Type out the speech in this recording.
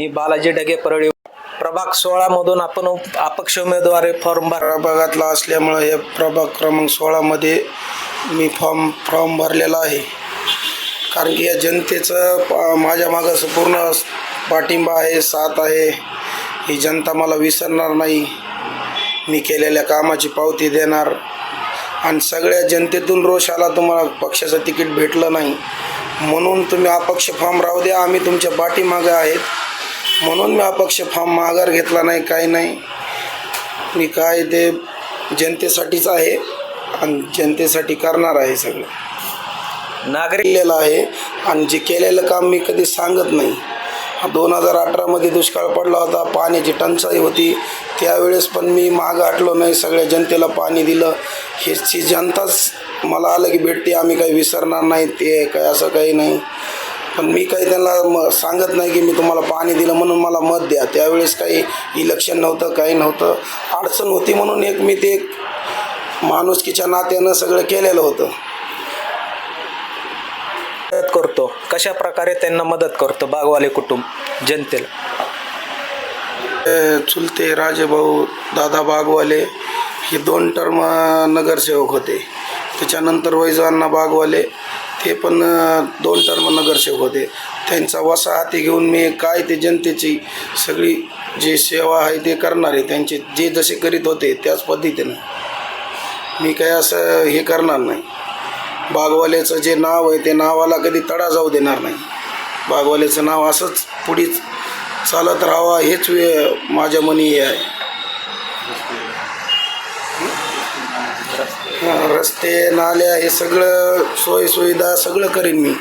मी बालाजी डगे परळी. प्रभाग सोळा मधून आपण अपक्ष उमेदवार फॉर्म भर प्रभागातला असल्यामुळं हे प्रभाग क्रमांक सोळामध्ये मी फॉर्म फॉर्म भरलेला आहे. कारण की या जनतेचं माझ्या मागं पूर्ण पाठिंबा आहे साथ आहे. ही जनता मला विसरणार नाही. मी केलेल्या कामाची पावती देणार. आणि सगळ्या जनतेतून रोष आला तुम्हाला पक्षाचं तिकीट भेटलं नाही. म्हणून तुम्ही अपक्ष फॉर्म राहू द्या. आम्ही तुमच्या पाठीमागं आहेत. म्हणून मी अपक्ष फॉर्म माघार घेतला नाही काही नाही. मी काय ते जनतेसाठीच आहे आणि जनतेसाठी करणार आहे सगळं. नागरिक केलेलं आहे आणि जे केलेलं काम मी कधी सांगत नाही. दोन हजार अठरामध्ये दुष्काळ पडला होता पाण्याची टंचाई होती. त्यावेळेस पण मी मागं हटलो नाही सगळ्या जनतेला पाणी दिलं. हीची जनताच मला आलं की भेटते आम्ही काही विसरणार नाही ते काय असं काही नाही. पण मी काही त्यांना म सांगत नाही की मी तुम्हाला पाणी दिलं म्हणून मला मत द्या. त्यावेळेस काही इलेक्शन नव्हतं काही नव्हतं. अडचण होती म्हणून एक मी ते एक माणुसकीच्या नात्यानं सगळं केलेलं होतं. मदत करतो. कशा प्रकारे त्यांना मदत करतो? बागवाले कुटुंब जनतेला. चुलते राजेभाऊ दादा बागवाले हे दोन टर्म नगरसेवक होते. त्याच्यानंतर वैजवांना बागवाले. ते पण दोन टर्म नगरसेवक होते. त्यांचा वसा हाती घेऊन मी काय ते जनतेची सगळी जी सेवा आहे ते करणार आहे त्यांचे जे जसे करीत होते त्याच पद्धतीनं. मी काय असं हे करणार नाही. बागवाल्याचं जे नाव आहे ते नावाला कधी तडा जाऊ देणार नाही. बागवाल्याचं नाव असंच पुढीच चालत राहावा हेच वे माझ्या मनी हे आहे हा, रस्ते नाल्या हे सगळं सोयसुविधा सगळं करीन मी.